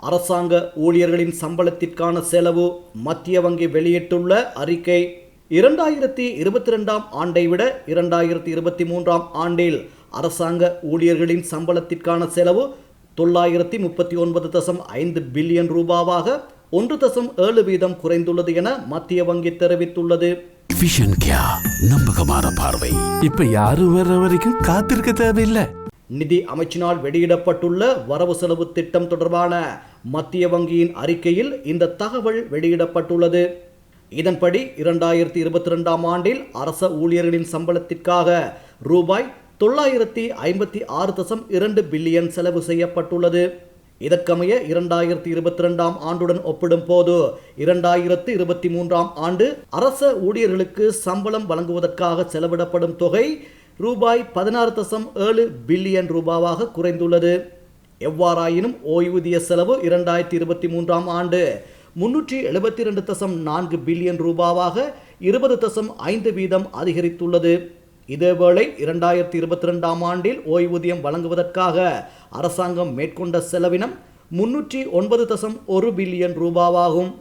அரசாங்க ஊழியர்களின் சம்பளத்திற்கான செலவு மத்திய வங்கி வெளியிட்டுள்ள அறிக்கை இரண்டாயிரத்தி இருபத்தி ரெண்டாம் ஆண்டை விட இரண்டாயிரத்தி இருபத்தி மூன்றாம் ஆண்டில் அரசாங்க ஊழியர்களின் சம்பளத்திற்கான செலவு தொள்ளாயிரத்தி முப்பத்தி ஒன்பது தசம் ஐந்து பில்லியன் ரூபாவாக ஒன்று தசம் ஏழு வீதம் குறைந்துள்ளது என மத்திய வங்கி தெரிவித்துள்ளது. நம்பகமான பார்வை. இப்ப யாரும் வர்ற வரைக்கும் காத்திருக்க தேவையில்லை. நிதி அமைச்சினால் வெளியிடப்பட்டுள்ள வரவு செலவு திட்டம் தொடர்பான மத்திய வங்கியின் அறிக்கையில் இந்த தகவல் வெளியிடப்பட்டுள்ளது. இதன்படி இரண்டாயிரத்தி இருபத்தி ரெண்டாம் ஆண்டில் அரச ஊழியர்களின் சம்பளத்திற்காக ரூபாய் தொள்ளாயிரத்தி ஐம்பத்தி ஆறு தசம் இரண்டு பில்லியன் செலவு செய்யப்பட்டுள்ளது. இதற்கமைய இரண்டாயிரத்தி இருபத்தி ரெண்டாம் ஆண்டுடன் ஒப்பிடும்போது இரண்டாயிரத்து இருபத்தி மூன்றாம் ஆண்டு அரச ஊழியர்களுக்கு சம்பளம் வழங்குவதற்காக செலவிடப்படும் தொகை ரூபாய் பதினாறு தசம் ஏழு பில்லியன் ரூபாவாக குறைந்துள்ளது. எவ்வாறாயினும் ஓய்வூதிய செலவு இரண்டாயிரத்தி இருபத்தி மூன்றாம் ஆண்டு. முன்னூற்றி எழுபத்தி ரெண்டு தசம் நான்கு பில்லியன் ரூபாவாக இருபது தசம் ஐந்து வீதம் அதிகரித்துள்ளது. இதேவேளை இரண்டாயிரத்தி இருபத்தி ரெண்டாம் ஆண்டில் ஓய்வூதியம் வழங்குவதற்காக அரசாங்கம் மேற்கொண்ட செலவினம் முன்னூற்றி ஒன்பது தசம் ஒரு பில்லியன் ரூபாவாகும்.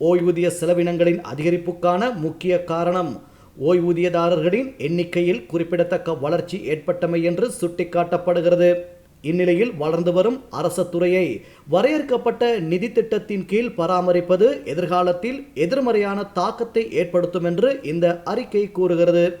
ஓய்வூதிய செலவினங்களின் அதிகரிப்புக்கான முக்கிய காரணம் ஓய்வூதியதாரர்களின் எண்ணிக்கையில் குறிப்பிடத்தக்க வளர்ச்சி ஏற்பட்டமை என்று சுட்டிக்காட்டப்படுகிறது. இந்நிலையில் வளர்ந்து வரும் அரச துறையை வரையறுக்கப்பட்ட நிதி திட்டத்தின் கீழ் பராமரிப்பது எதிர்காலத்தில் எதிர்மறையான தாக்கத்தை ஏற்படுத்தும் என்று இந்த அறிக்கை கூறுகிறது.